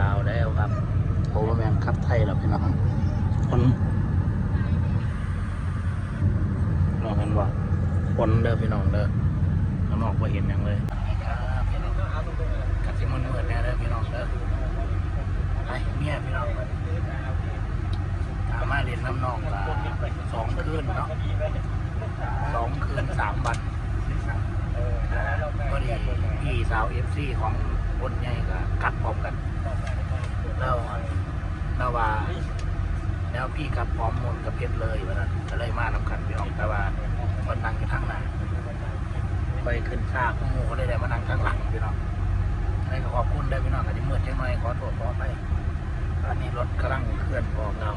ลาวแล้วครับโอ้แมนครับไทยแล้วพี่น้องคนเราเห็นว่าคนเด้อพี่น้องเด้อข้างนอกไ่เห็นอย่างเลยนี่ครับพี่น้องกัดสิมันเหมือนแน่เด้อพี่น้องเด้อไปเมียพี่น้องตามมาเรียนน้ำนองละสองคืนเนาะสองคืนสามวันก็ดีพี่สาวเอฟซีของคนใหญ่ก็กัดพร้อมกัน แล้วแล้วว่าแล้วพี่กับพร้อมมนกับเพชรเลยวันนั้นก็เลยมานำกันพี่น้องแต่ว่าคนนั่งอยู่ทางหน้าไปขึ้นชาข้างมูก็เลยได้มานั่งข้างหลังพี่น้องให้ก็ขอบคุณได้พี่น้องอาจจะมืดจังหน่อยขอโทษขอไปตอนนี้รถกำลังเคลื่อนออกเรา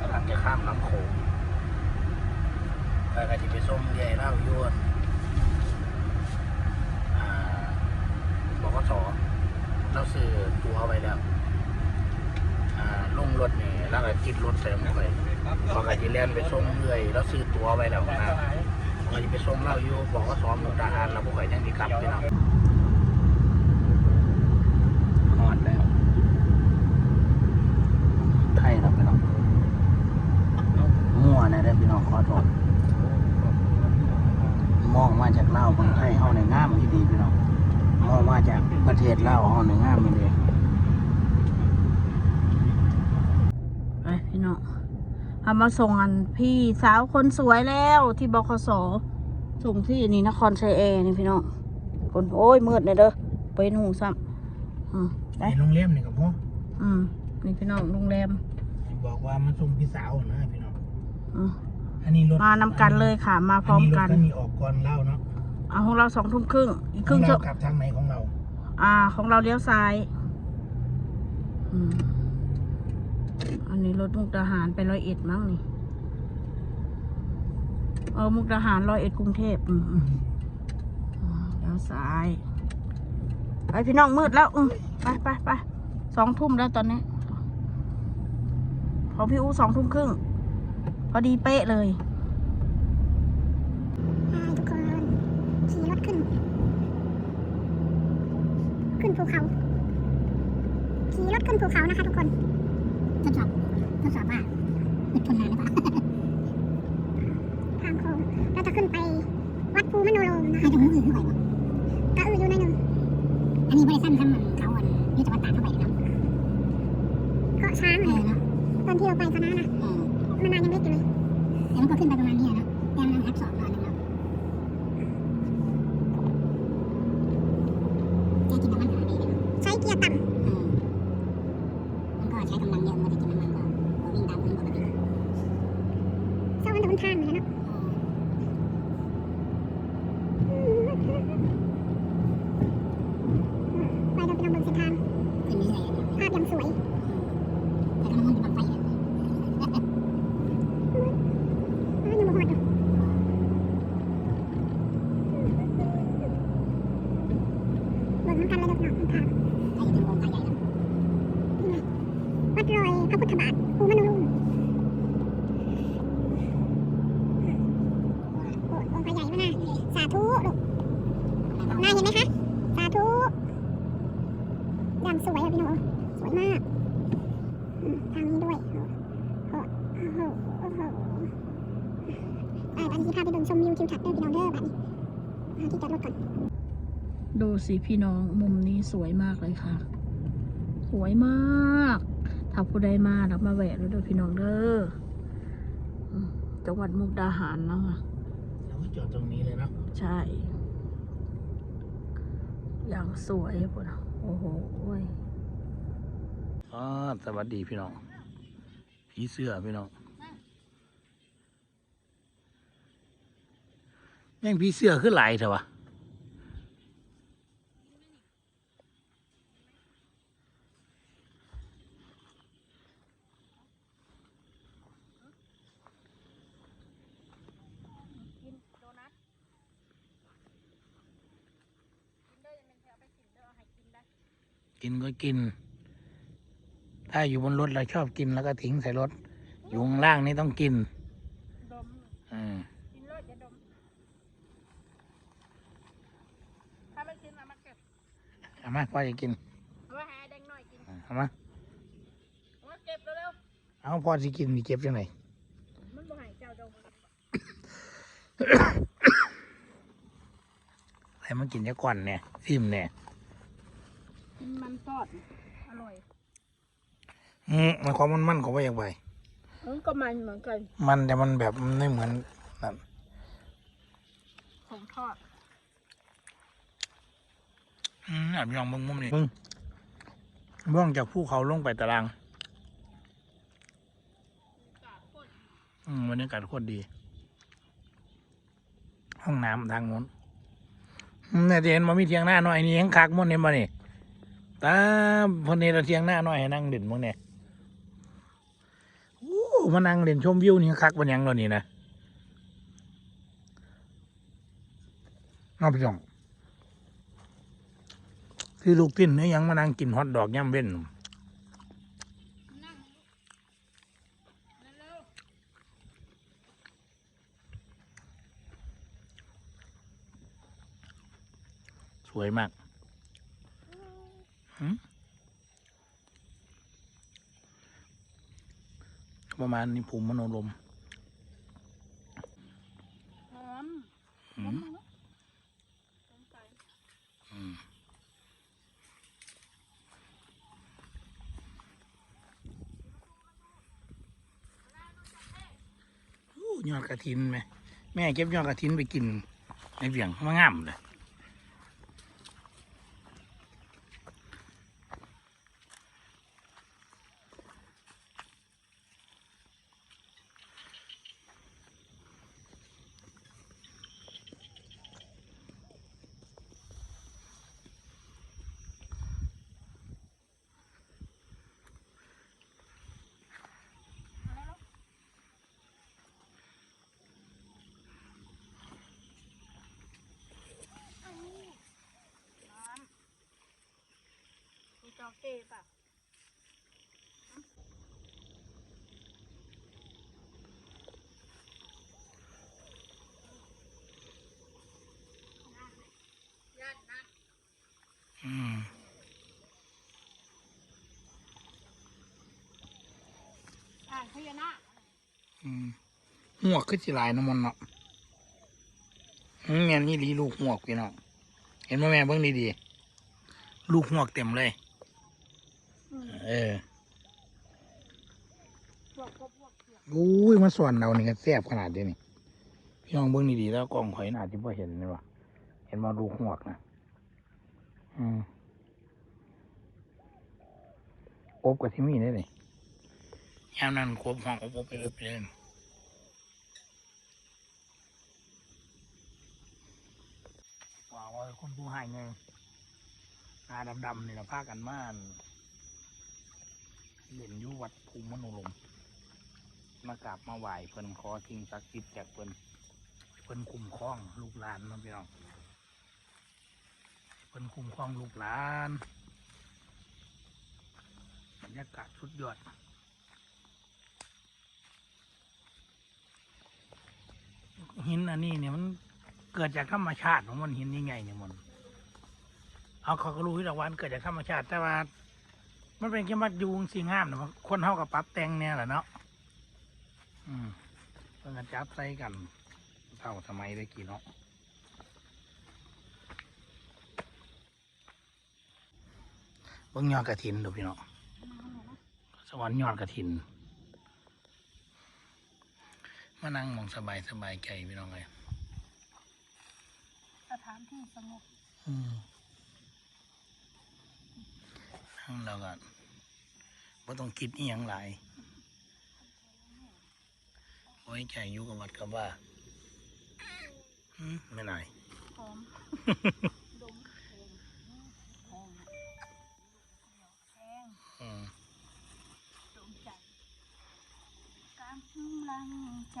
กำลังจะข้ามลำโขงแต่ก็จะไปส่งใหญ่เล่ายวนอ่าบอกว่าสอ เราซื้อตัวไว้แล้วลงรถนี่แล้วก็จิตรถเสริมไปพอกะจิแลนไปส่งเรื่อยแล้วซื้อตัวไว้แล้วนะพอจะไปส่งเราอยู่บอกว่าซ้อมมุกดาหารแล้วพวกข่อยยังมีกลับไปนะฮอดแล้วไทยเราไปน้องมั่วนะได้อพี่น้องขอโทษมองมาจากเล่าวเมืองไทยเฮาในงามที่ดีพี่น้อง มองมาจากประเทศลาวเฮาในงามที่ดีไปพี่น้องเอามาส่งอันพี่สาวคนสวยแล้วที่บคสส่งที่นี่นครชัยแอร์นี่พี่น้องคนโอ้ยมืดเลยเด้อไปหนูซ้ำอืมไปในโรงเรียนนี่กับพ่ออืมนี่พี่น้องโรงแรมบอกว่ามันส่งพี่สาวนะพี่น้องอืมอันนี้รถมานำกันเลยค่ะ มาพร้อมกันอัรถก็มีออกก่อนเล่าเนาะ เอาของเราสองทุ่มครึ่งอีกคขอรึ่งงเราชั่วกลับทางไหนของเรา อ่า ของเราเลี้ยวซ้ายอืมอันนี้รถมุกดาหารไปร้อยเอ็ดมั้งนี่เออมุกดาหารร้อยเอ็ดกรุงเทพอืมอืมอ่าเลี้ยวซ้ายไปพี่น้องมืดแล้วอืมไปไปไปสองทุ่มแล้วตอนนี้ของพี่อู้สองทุ่มครึ่งพอดีเป๊ะเลย ให้ทุกคน ขี่รถขึ้น ขึ้นภูเขา ขี่รถขึ้นภูเขานะคะทุกคน ทดสอบ ทดสอบว่าอึดทนนานหรือเปล่าทางโค้งเราจะขึ้นไปวัดภูมโนโลมนะคะจะมืออื่นขึ้นไปบ่ก็อืออยู่ในอยหนึ่งอันนี้บริษัททำมันเขาอันยุทธวัฒน์ตากเข้าไปเนาะเกาะช้างเลยเนาะตอนที่เราไปตอนนั้นนะมันนานยังเล็กอยู่เลยแต่มันก็ขึ้นไปประมาณนี้นะแต่มันทับสองตอนนึงเนาะ แกกินน้ำมันขนาดนี้เลยใช้เกียร์ต่ำมันก็ใช้กำลังเยอะมันจะกินน้ำมันก็วิ่งตามพื้นปกติเศร้าอันตรทางเลยนะไป เราไปลองเบิ่งเส้นทางขึ้นนี่เลยภาพยังสวยแต่ก็มันมังไฟเลยยังบ่ฮอดอยู่เบิ่งน้ำกันเลยเด็กหน่อยทางใครจะถึงองค์พระใหญ่แล้ววัดรอยพระพุทธบาทภูมโนรูมโอ้องค์พระใหญ่มานะสาธุลูกน่าเห็นไหมคะ สาธุอย่างสวยอะพี่หนูสวยมากอืมทางนี้ด้วยโอ้โหโอ้โหโอ้โหอ่าบันนี้พาไปเดิน ชมวิวทิวทัศน์เด้อพี่น้องเด้อบัดนี้หาที่จอดรถก่อน ดูสิพี่น้องมุมนี้สวยมากเลยค่ะ สวยมาก ถ้าผู้ใดมาเรามาแวะด้วยเด้อพี่น้องเด้ออืมจังหวัดมุกดาหารเนาะเราก็จอดตรงนี้เลยเนาะใช่ อย่างสวยปุ่นอะโอ้โหโอ้ยอ๋อสวัสดีพี่น้องผีเสื้อพี่น้อง แม่งผีเสื้อขึ้นหลายเถอะวะกินก็กิน ถ้าอยู่บนรถเราชอบกินแล้วก็ทิ้งใส่รถ อยู่ข้างล่างนี่ต้องกิน ดม อ่า กินเลยจะดม ถ้าไม่กิน เอามาเก็บเอามาพ่อจะกินเอาไว้ให้แดงหน่อยกินเอามามาเก็บเร็วเอาพอสิกินนี่เก็บจังไงๆมันบ่ใหายเจ้าดงมันให้มันกินจะก่อนเนี่ยซิมเนี่ยกินมันทอดอร่อยอืมมันความมันมันๆของว่าอย่างไรเออก็มันเหมือนกัน มันแต่มันแบบมันไม่เหมือนนั่นของทอด อืมอะพี่น้องมึงมุมนี่มึงเบื้องจากภูเขาลงไปตาราง อืมบรรยากาศโคตรดี ห้องน้ำทางโน้นอืมเนี่ยจะเห็นมามีเทียงหน้าหน่อยนี่ยังคักหมุ่นเห็นบ่นี่ตาพนนี้เราเทียงหน้าหน่อยให้นั่งเด่นมึงเนี่ยโอ้มานั่งเด่นชมวิวนี่คักบนยังเรานี่นะเอาไปจ่อง คือลูกติ้นเนื้อยังมานั่งกินฮอทดอกย่ำเว้นนั่งเร็วสวยมากประมาณนี้ภูมิมโนลม ๆหอม หืมอืมโอ้ ยอดกระถินไหมแม่เก็บยอดกระถินไปกินในเบี่ยงมางามเลย เก้ป่ะอืมอ่างพญานาคอืมหัวขึ้นสิหลายน้ำมันเนาะอืมแม่นนี่ลีลูกหัวกพี่น้องเห็นไหมแม่เบิ่งดีๆลูกหัวกเต็มเลย เออพวกพวกพวกเผือกอุ้ยมาส่วนเรานี่ก็แซ่บขนาดนี้นี่พี่น้องเบิ่งดีๆแล้วกล้องข่อยน่าจะพอเห็นเลยวะเห็นมาลูกหัวกนะอืมอบกับที่มีได้เลยยามนั้นครบห้องอบอบไปเลยไปเลยว้าวคนผู้ให้ไงตาดำๆนี่เราพากันมาอั่น เล่นอยู่วัดภูมิมโนลมมากราบมาไหว้เพิ่นขอสิ่งศักดิ์สิทธิ์จากเพิ่นเพิ่นคุ้มครองลูกหลานนะพี่น้องเพิ่นคุ้มครองลูกหลานบรรยากาศสุดยอดหินอันนี้เนี่ยมันเกิดจากธรรมชาติของมันหินยังไงเนี่ยมันเอาเขาก็รู้ที่ดอกวามันเกิดจากธรรมชาติแต่ว่า มันเป็นแค่มัดยูงสีงามนะคนเท่ากับปรับแต่งเนี่ยแหละเนาะอืมเพิ่งจะจับใส่กันเท่าสมัยได้กี่เนาะเบิ่งยอดกระถินดูพี่เนาะสวรรค์ยอดกระถินมานั่งมองสบายสบายใจพี่น้องเลยสถานที่สงบอืมนั่ง เราก็บ่ต้องคิดอีหยังหลายไว้ใจอยู่กับวัดกับว่าอืมไม่ไหนายหอมดมแพงหอมแพงอืมดมใจกำลังใจ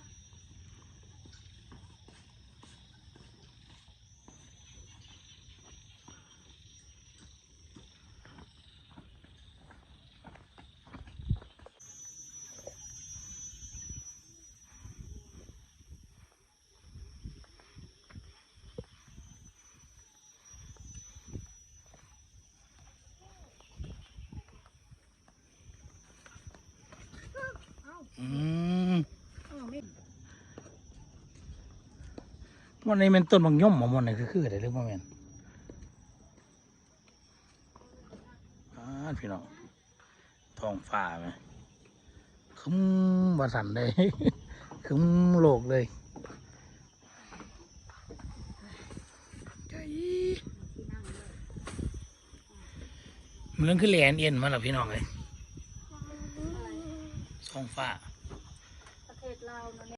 วันนี้เป็นต้นบางย่อมมามันนี่คือคืออะไรหรือเปล่าแม่นอ่าพี่น้องท้องฟ้าไหมคึ้มบาสันเลยคึ้มโลกเลยใจมันเรื่องขึ้นแลนเอ็นมาแล้วพี่น้องเลยท้องฟ้าประเทศลาวเนาะ